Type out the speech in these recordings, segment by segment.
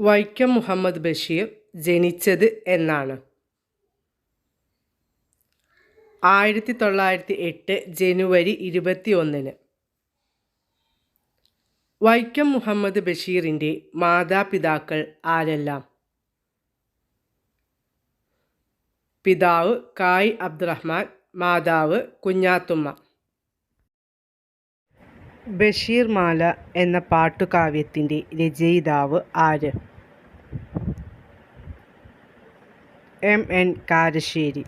വൈക്കം മുഹമ്മദ് ബഷീർ ജനിച്ചത് എന്നാണ്. ആയിരത്തി തൊള്ളായിരത്തി എട്ട് ജനുവരി ഇരുപത്തി ഒന്നിന് വൈക്കം മുഹമ്മദ് ബഷീറിന്റെ മാതാപിതാക്കൾ ആരെല്ലാം? പിതാവ് കായ് അബ്ദുറഹ്മാൻ മാതാവ് കുഞ്ഞാത്തുമ്മ. ബഷീർ മാല എന്ന പാട്ടുകാവ്യത്തിന്റെ രചയിതാവ് ആര്? M N Karassery.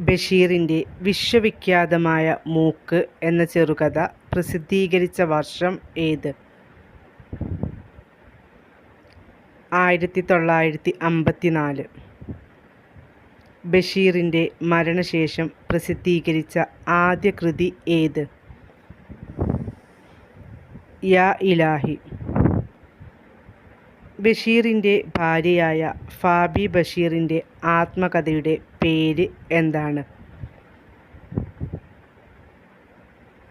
ബഷീറിന്റെ വിശ്വവിഖ്യാതമായ മൂക്ക് എന്ന ചെറുകഥ പ്രസിദ്ധീകരിച്ച വർഷം ഏത്? ആയിരത്തി തൊള്ളായിരത്തി അമ്പത്തി നാല് ബഷീറിന്റെ മരണശേഷം പ്രസിദ്ധീകരിച്ച ആദ്യ കൃതി ഏത്? യാ ഇലാഹി. ബഷീറിന്റെ ഭാര്യയായ ഫാബി ബഷീറിന്റെ ആത്മകഥയുടെ പേര് എന്താണ്?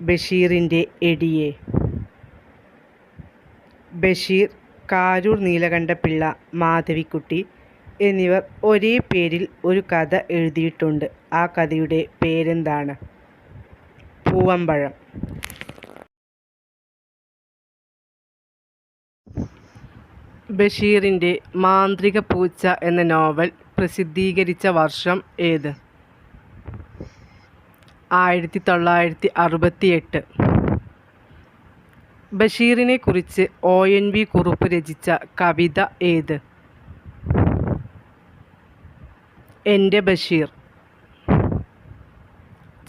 ബഷീറിന്റെ എടിയെ. ബഷീർ കാരൂർ നീലകണ്ഠപിള്ള മാധവിക്കുട്ടി എന്നിവർ ഒരേ പേരിൽ ഒരു കഥ എഴുതിയിട്ടുണ്ട്. ആ കഥയുടെ പേരെന്താണ്? പൂവമ്പഴം. ബഷീറിന്റെ മാന്ത്രിക പൂച്ച എന്ന നോവൽ പ്രസിദ്ധീകരിച്ച വർഷം ഏത്? ആയിരത്തി തൊള്ളായിരത്തി അറുപത്തി എട്ട് ബഷീറിനെ കുറിച്ച് ഒ എൻ വി കുറുപ്പ് രചിച്ച കവിത ഏത്? എന്റെ ബഷീർ.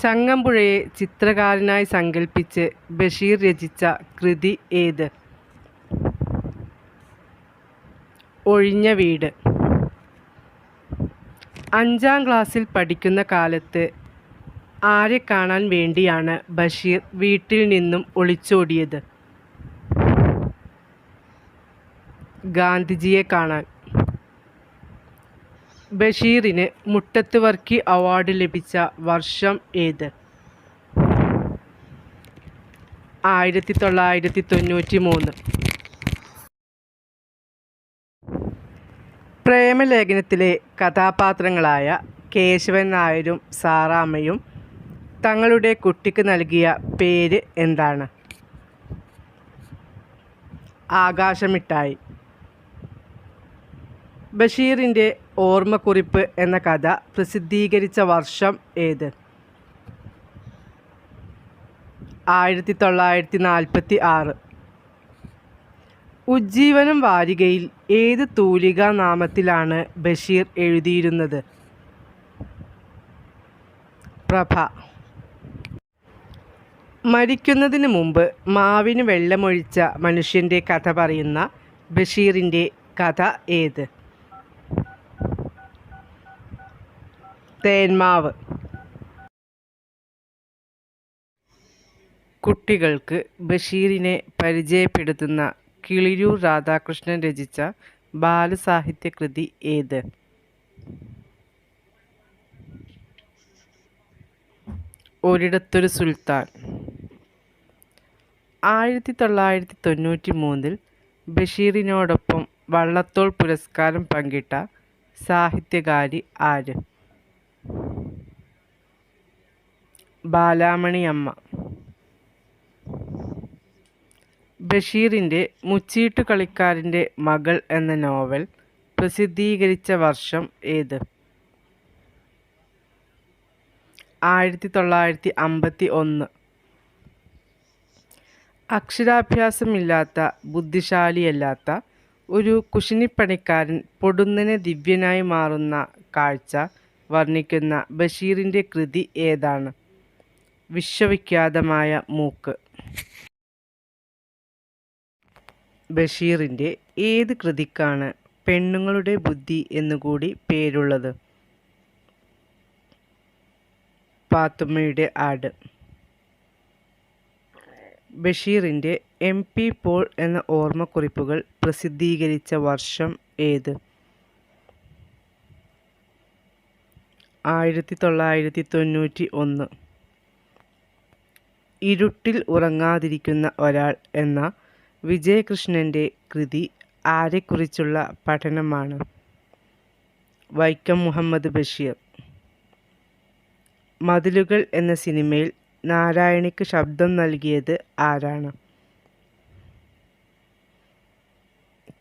ചങ്ങമ്പുഴയെ ചിത്രകാരനായി സങ്കല്പിച്ച് ബഷീർ രചിച്ച കൃതി ഏത്? ഒഴിഞ്ഞ വീട്. അഞ്ചാം ക്ലാസ്സിൽ പഠിക്കുന്ന കാലത്ത് ആരെ കാണാൻ വേണ്ടിയാണ് ബഷീർ വീട്ടിൽ നിന്നും ഒളിച്ചോടിയത്. ഗാന്ധിജിയെ കാണാൻ. ബഷീറിന് മുട്ടത്ത് വർക്കി അവാർഡ് ലഭിച്ച വർഷം ഏത്? ആയിരത്തി തൊള്ളായിരത്തി തൊണ്ണൂറ്റി മൂന്ന് പ്രേമലേഖനത്തിലെ കഥാപാത്രങ്ങളായ കേശവൻ നായരും സാറാമ്മയും തങ്ങളുടെ കുട്ടിക്ക് നൽകിയ പേര് എന്താണ്? ആകാശമിട്ടായി. ബഷീറിന്റെ ഓർമ്മക്കുറിപ്പ് എന്ന കഥ പ്രസിദ്ധീകരിച്ച വർഷം ഏത്? ആയിരത്തി തൊള്ളായിരത്തി നാൽപ്പത്തി ആറ്. ഉജ്ജീവനം വാരികയിൽ ഏത് തൂലികാ നാമത്തിലാണ് ബഷീർ എഴുതിയിരുന്നത്? പ്രഭ. മരിക്കുന്നതിന് മുമ്പ് മാവിന് വെള്ളമൊഴിച്ച മനുഷ്യന്റെ കഥ പറയുന്ന ബഷീറിന്റെ കഥ ഏത്? തേന്മാവ്. കുട്ടികൾക്ക് ബഷീറിനെ പരിചയപ്പെടുത്തുന്ന കിളിരൂർ രാധാകൃഷ്ണൻ രചിച്ച ബാലസാഹിത്യകൃതി ഏത്? ഒരിടത്തൊരു സുൽത്താൻ. ആയിരത്തി തൊള്ളായിരത്തി തൊണ്ണൂറ്റി മൂന്നിൽ ബഷീറിനോടൊപ്പം വള്ളത്തോൾ പുരസ്കാരം പങ്കിട്ട സാഹിത്യകാരി ആര്? ബാലാമണി അമ്മ ബഷീറിന്റെ മുച്ചീട്ടു കളിക്കാരന്റെ മകൾ എന്ന നോവൽ പ്രസിദ്ധീകരിച്ച വർഷം ഏത്? ആയിരത്തി തൊള്ളായിരത്തി അമ്പത്തി ഒന്ന് അക്ഷരാഭ്യാസമില്ലാത്ത ബുദ്ധിശാലിയല്ലാത്ത ഒരു കുശിനിപ്പണിക്കാരൻ പൊടുന്നനെ ദിവ്യനായി മാറുന്ന കാഴ്ച വർണിക്കുന്ന ബഷീറിന്റെ കൃതി ഏതാണ്? വിശ്വവിഖ്യാതമായ മൂക്ക്. ബഷീറിന്റെ ഏത് കൃതിക്കാണ് പെണ്ണുങ്ങളുടെ ബുദ്ധി എന്നുകൂടി പേരുള്ളത്? പാത്തുമ്മയുടെ ആട്. ബഷീറിന്റെ എം പി പോൾ എന്ന ഓർമ്മക്കുറിപ്പുകൾ പ്രസിദ്ധീകരിച്ച വർഷം ഏത്? ആയിരത്തി തൊള്ളായിരത്തി തൊണ്ണൂറ്റി ഒന്ന് ഇരുട്ടിൽ ഉറങ്ങാതിരിക്കുന്ന ഒരാൾ എന്ന വിജയകൃഷ്ണന്റെ കൃതി ആരെക്കുറിച്ചുള്ള പഠനമാണ്. വൈക്കം മുഹമ്മദ് ബഷീർ. മതിലുകൾ എന്ന സിനിമയിൽ നാരായണിക്ക് ശബ്ദം നൽകിയത് ആരാണ്?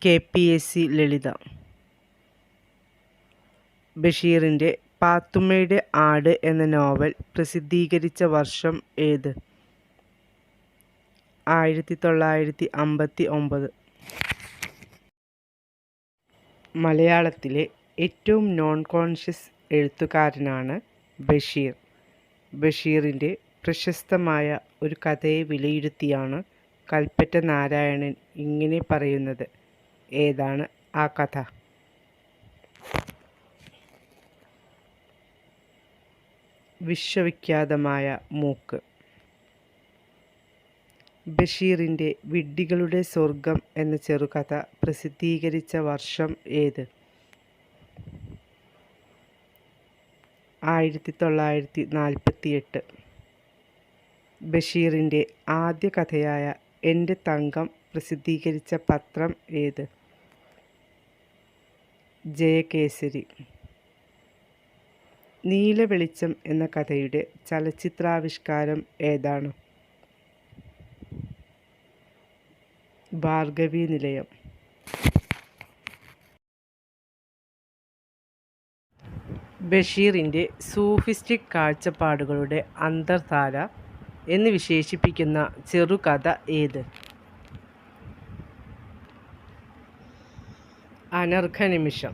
K P S C Lalitha. ബഷീറിന്റെ പാത്തുമ്മയുടെ ആട് എന്ന നോവൽ പ്രസിദ്ധീകരിച്ച വർഷം ഏത്? ആയിരത്തി തൊള്ളായിരത്തി അമ്പത്തി ഒമ്പത് മലയാളത്തിലെ ഏറ്റവും നോൺ കോൺഷ്യസ് എഴുത്തുകാരനാണ് ബഷീർ. ബഷീറിന്റെ പ്രശസ്തമായ ഒരു കഥയെ വിലയിരുത്തിയാണ് കൽപ്പറ്റ നാരായണൻ ഇങ്ങനെ പറയുന്നത്. ഏതാണ് ആ കഥ? വിശ്വവിഖ്യാതമായ മൂക്ക്. ബഷീറിന്റെ വിഡ്ഢികളുടെ സ്വർഗം എന്ന ചെറുകഥ പ്രസിദ്ധീകരിച്ച വർഷം ഏത്? ആയിരത്തി തൊള്ളായിരത്തി നാൽപ്പത്തി എട്ട് ബഷീറിന്റെ ആദ്യ കഥയായ എന്റെ തങ്കം പ്രസിദ്ധീകരിച്ച പത്രം ഏത്? ജയകേസരി. നീല വെളിച്ചം എന്ന കഥയുടെ ചലച്ചിത്രാവിഷ്കാരം ഏതാണ്? ഭാർഗവി നിലയം. ബഷീറിന്റെ സൂഫിസ്റ്റിക് കാഴ്ചപ്പാടുകളുടെ അന്തർധാര എന്ന് വിശേഷിപ്പിക്കുന്ന ചെറുകഥ ഏത്? അനർഘനിമിഷം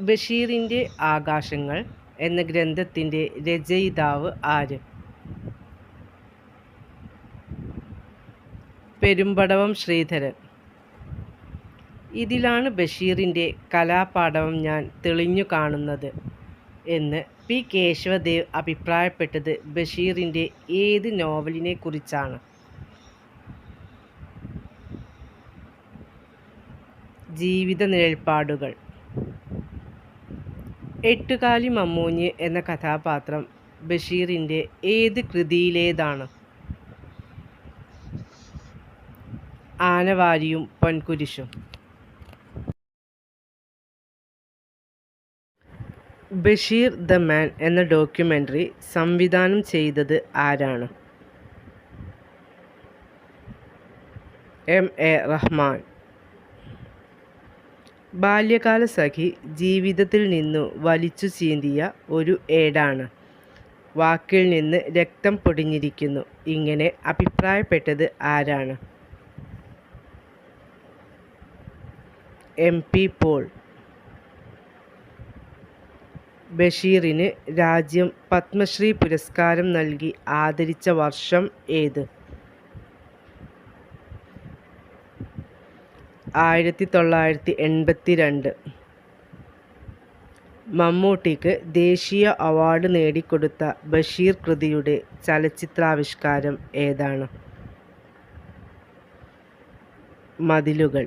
ബഷീറിന്റെ ആകാശങ്ങൾ എന്ന ഗ്രന്ഥത്തിന്റെ രചയിതാവ് ആര്? പെരുമ്പടവം ശ്രീധരൻ. ഇതിലാണ് ബഷീറിന്റെ കലാപാഠവം ഞാൻ തെളിഞ്ഞു കാണുന്നത് എന്ന് പി കേശവദേവ് അഭിപ്രായപ്പെട്ടത് ബഷീറിന്റെ ഏത് നോവലിനെ കുറിച്ചാണ്. ജീവിത നിഴൽപ്പാടുകൾ. എട്ടുകാലി മമ്മൂഞ്ഞ് എന്ന കഥാപാത്രം ബഷീറിന്റെ ഏത് കൃതിയിലേതാണ്? ആനവാരിയും പൊൻകുരിശും. ബഷീർ ദ മാൻ എന്ന ഡോക്യുമെന്ററി സംവിധാനം ചെയ്തത് ആരാണ്? M A Rahman. ബാല്യകാല സഖി ജീവിതത്തിൽ നിന്നു വലിച്ചു ചീന്തിയ ഒരു ഏടാണ്. വാക്കിൽ നിന്ന് രക്തം പൊടിഞ്ഞിരിക്കുന്നു. ഇങ്ങനെ അഭിപ്രായപ്പെട്ടത് ആരാണ്? M P Paul. ബഷീറിന് രാജ്യം പത്മശ്രീ പുരസ്കാരം നൽകി ആദരിച്ച വർഷം ഏത്? ആയിരത്തി തൊള്ളായിരത്തി എൺപത്തി രണ്ട് മമ്മൂട്ടിക്ക് ദേശീയ അവാർഡ് നേടിക്കൊടുത്ത ബഷീർ കൃതിയുടെ ചലച്ചിത്രാവിഷ്കാരം ഏതാണ്? മതിലുകൾ.